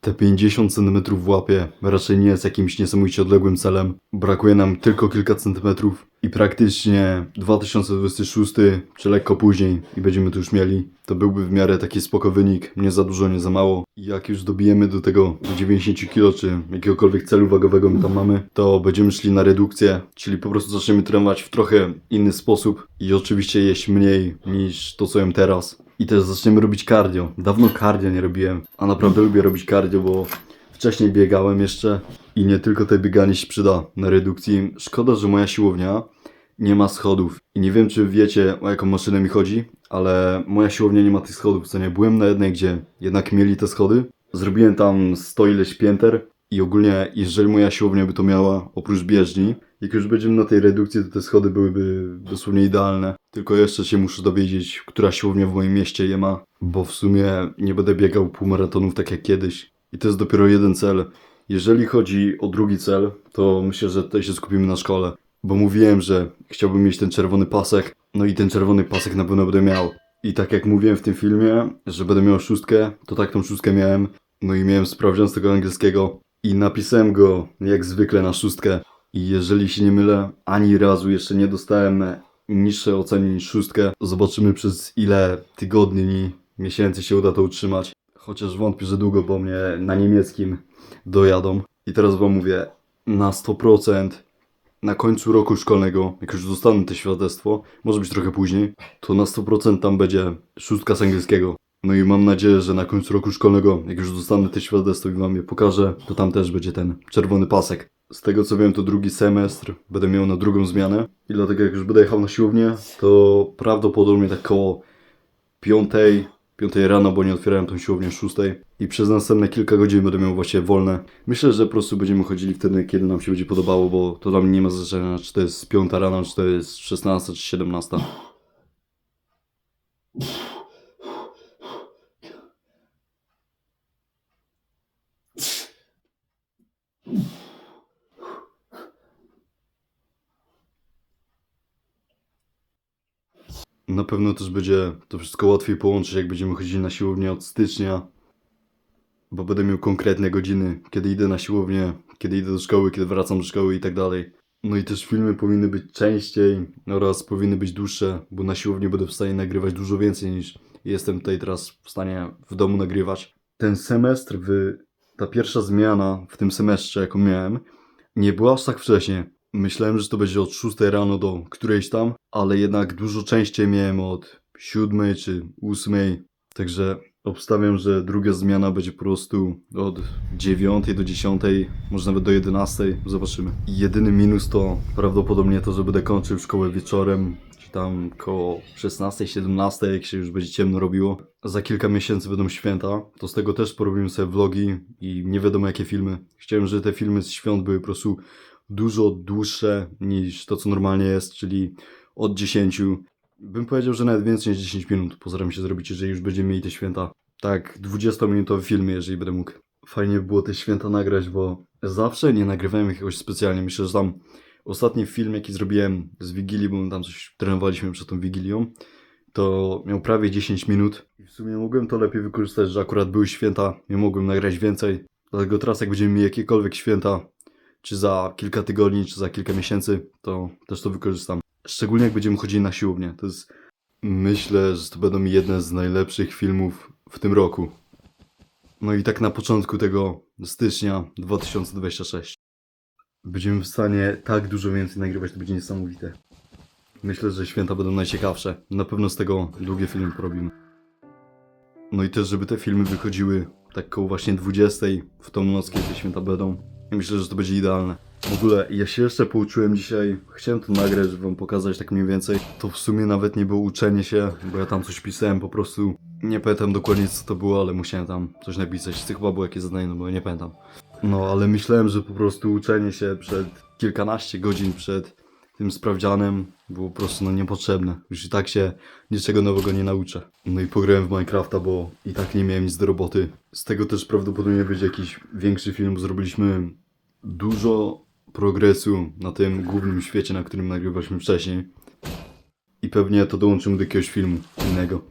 Te 50 cm w łapie raczej nie jest jakimś niesamowicie odległym celem. Brakuje nam tylko kilka centymetrów i praktycznie 2026 czy lekko później i będziemy to już mieli. To byłby w miarę taki spoko wynik, nie za dużo, nie za mało. I jak już dobijemy do tego 90 kg czy jakiegokolwiek celu wagowego my tam mamy, to będziemy szli na redukcję, czyli po prostu zaczniemy trenować w trochę inny sposób i oczywiście jeść mniej niż to co jem teraz. I też zaczniemy robić cardio. Dawno cardio nie robiłem, a naprawdę lubię robić cardio, bo wcześniej biegałem jeszcze i nie tylko te bieganie się przyda na redukcji. Szkoda, że moja siłownia nie ma schodów. I nie wiem, czy wiecie, o jaką maszynę mi chodzi, ale moja siłownia nie ma tych schodów, co nie? Byłem na jednej, gdzie jednak mieli te schody. Zrobiłem tam 100 ileś pięter i ogólnie, jeżeli moja siłownia by to miała, oprócz bieżni, jak już będziemy na tej redukcji, to te schody byłyby dosłownie idealne. Tylko jeszcze się muszę dowiedzieć, która siłownia w moim mieście je ma, bo w sumie nie będę biegał półmaratonów tak jak kiedyś. I to jest dopiero jeden cel. Jeżeli chodzi o drugi cel, to myślę, że tutaj się skupimy na szkole. Bo mówiłem, że chciałbym mieć ten czerwony pasek, no i ten czerwony pasek na pewno będę miał. I tak jak mówiłem w tym filmie, że będę miał szóstkę, to tak tą szóstkę miałem. No i miałem sprawdzian z tego angielskiego i napisałem go jak zwykle na szóstkę. I jeżeli się nie mylę, ani razu jeszcze nie dostałem niższej oceny niż szóstkę. Zobaczymy przez ile tygodni, dni, miesięcy się uda to utrzymać. Chociaż wątpię, że długo, bo mnie na niemieckim dojadą. I teraz wam mówię, na 100% na końcu roku szkolnego, jak już dostanę to świadectwo, może być trochę później, to na 100% tam będzie szóstka z angielskiego. No i mam nadzieję, że na końcu roku szkolnego, jak już dostanę te świadectwo i wam je pokażę, to tam też będzie ten czerwony pasek. Z tego co wiem, to drugi semestr będę miał na drugą zmianę i dlatego jak już będę jechał na siłownię, to prawdopodobnie tak koło piątej, piątej rano, bo nie otwierałem tą siłownię szóstej i przez następne kilka godzin będę miał właśnie wolne. Myślę, że po prostu będziemy chodzili wtedy, kiedy nam się będzie podobało, bo to dla mnie nie ma znaczenia, czy to jest piąta rano, czy to jest 16, czy 17. Na pewno też będzie to wszystko łatwiej połączyć, jak będziemy chodzili na siłownię od stycznia, bo będę miał konkretne godziny, kiedy idę na siłownię, kiedy idę do szkoły, kiedy wracam do szkoły i tak dalej. No i też filmy powinny być częściej oraz powinny być dłuższe, bo na siłowni będę w stanie nagrywać dużo więcej niż jestem tutaj teraz w stanie w domu nagrywać. Ten semestr, w, ta pierwsza zmiana w tym semestrze, jaką miałem, nie była aż tak wcześnie. Myślałem, że to będzie od 6 rano do którejś tam, ale jednak dużo częściej miałem od 7 czy 8. Także obstawiam, że druga zmiana będzie po prostu od 9 do 10, może nawet do 11. Zobaczymy. Jedyny minus to prawdopodobnie to, że będę kończył szkołę wieczorem, czy tam koło 16, 17, jak się już będzie ciemno robiło. Za kilka miesięcy będą święta, to z tego też porobimy sobie vlogi i nie wiadomo jakie filmy. Chciałem, żeby te filmy z świąt były po prostu dużo dłuższe niż to, co normalnie jest, czyli od 10. Bym powiedział, że nawet więcej niż 10 minut postaram się zrobić, jeżeli już będziemy mieli te święta. Tak, 20-minutowy film, jeżeli będę mógł. Fajnie by było te święta nagrać, bo zawsze nie nagrywałem jakiegoś specjalnie. Myślę, że tam ostatni film, jaki zrobiłem z Wigilii, bo tam coś trenowaliśmy przed tą Wigilią, to miał prawie 10 minut. I w sumie mogłem to lepiej wykorzystać, że akurat były święta, nie mogłem nagrać więcej. Dlatego teraz, jak będziemy mieli jakiekolwiek święta, czy za kilka tygodni, czy za kilka miesięcy, to też to wykorzystam. Szczególnie jak będziemy chodzili na siłownię. To jest, myślę, że to będą jedne z najlepszych filmów w tym roku. No i tak na początku tego stycznia 2026. Będziemy w stanie tak dużo więcej nagrywać, to będzie niesamowite. Myślę, że święta będą najciekawsze. Na pewno z tego długie filmy porobimy. No i też, żeby te filmy wychodziły tak koło właśnie 20 w tą noc, kiedy te święta będą. I myślę, że to będzie idealne. W ogóle ja się jeszcze pouczyłem dzisiaj. Chciałem to nagrać, żeby wam pokazać tak mniej więcej. To w sumie nawet nie było uczenie się, bo ja tam coś pisałem po prostu. Nie pamiętam dokładnie co to było, ale musiałem tam coś napisać. To chyba było jakieś zadanie, no bo nie pamiętam. No, ale myślałem, że po prostu uczenie się przed kilkanaście godzin przed tym sprawdzianem było po prostu no niepotrzebne. Już i tak się niczego nowego nie nauczę. No i pograłem w Minecrafta, bo i tak nie miałem nic do roboty. Z tego też prawdopodobnie będzie jakiś większy film, zrobiliśmy dużo progresu na tym głównym świecie, na którym nagrywaliśmy wcześniej. I pewnie to dołączymy do jakiegoś filmu innego.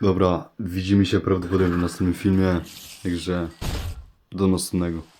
Dobra, widzimy się prawdopodobnie w następnym filmie, także do następnego.